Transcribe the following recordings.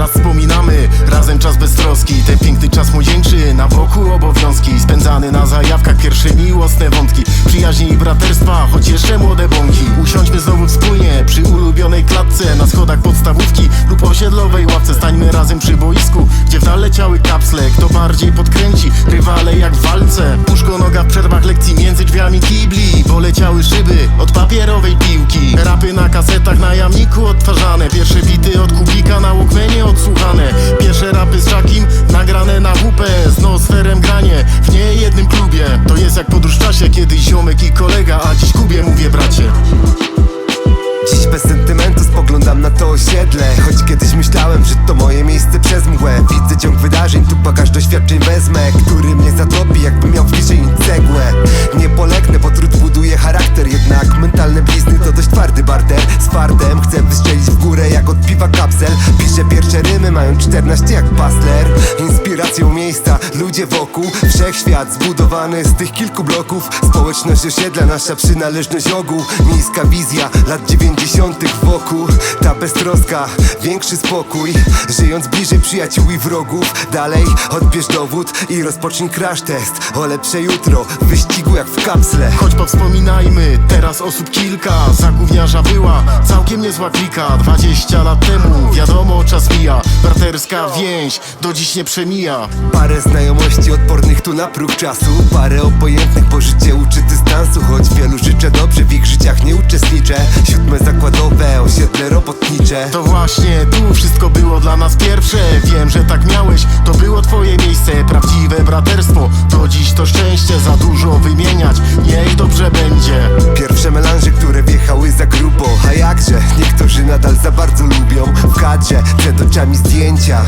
teraz wspominamy Razem czas bez troski Ten piękny czas młodzieńczy Na wokół obowiązki. Spędzany na zajawkach Pierwsze miłosne wątki. Przyjaźni i braterstwa Choć jeszcze młode bąki. Usiądźmy znowu wspólnie Przy ulubionej klatce Na schodach podstawówki Lub osiedlowej ławce. Stańmy razem przy boisku Gdzie w leciały kapsle. Kto bardziej podkręci Rywale jak w walce. Puszko noga w przerwach lekcji Między drzwiami kibli. Bo leciały szyby Od papierowej piłki. Rapy na kasetach Na jamniku odtwarzane. Pierwsze bity od kubika kolega A dziś Kubie mówię bracie. Dziś bez sentymentu spoglądam na to osiedle. Choć kiedyś myślałem, że to moje miejsce przez mgłę. Widzę ciąg wydarzeń, tu bagaż doświadczeń wezmę Który mnie zatopi, jakbym miał w kieszeni mają 14 jak Bastler Inspiracją miejsca, ludzie wokół. Wszechświat zbudowany z tych kilku bloków. Społeczność osiedla, nasza przynależność ogół Miejska wizja lat 90 wokół. Ta beztroska, większy spokój. Żyjąc bliżej przyjaciół i wrogów. Dalej odbierz dowód i rozpocznij crash test. O lepsze jutro, wyścigu jak w kapsle. Choć powspominajmy, teraz osób kilka. Za gówniarza była całkiem niezła klika. 20 lat temu, wiadomo czas mija Braterska więź, do dziś nie przemija. Parę znajomości odpornych tu na próg czasu. Parę obojętnych, bo życie uczy dystansu Choć wielu życzę dobrze, w ich życiach nie uczestniczę. Siódme zakładowe, osiedle robotnicze. To właśnie tu wszystko było dla nas pierwsze. Wiem, że tak miałeś, to było twoje miejsce. Prawdziwe braterstwo, to dziś to szczęście Za dużo wymieniać, niech nadal za bardzo lubią. W kadrze, przed oczami zdjęcia.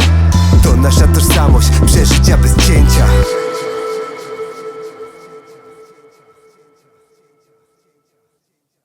To nasza tożsamość, przeżycia bez cięcia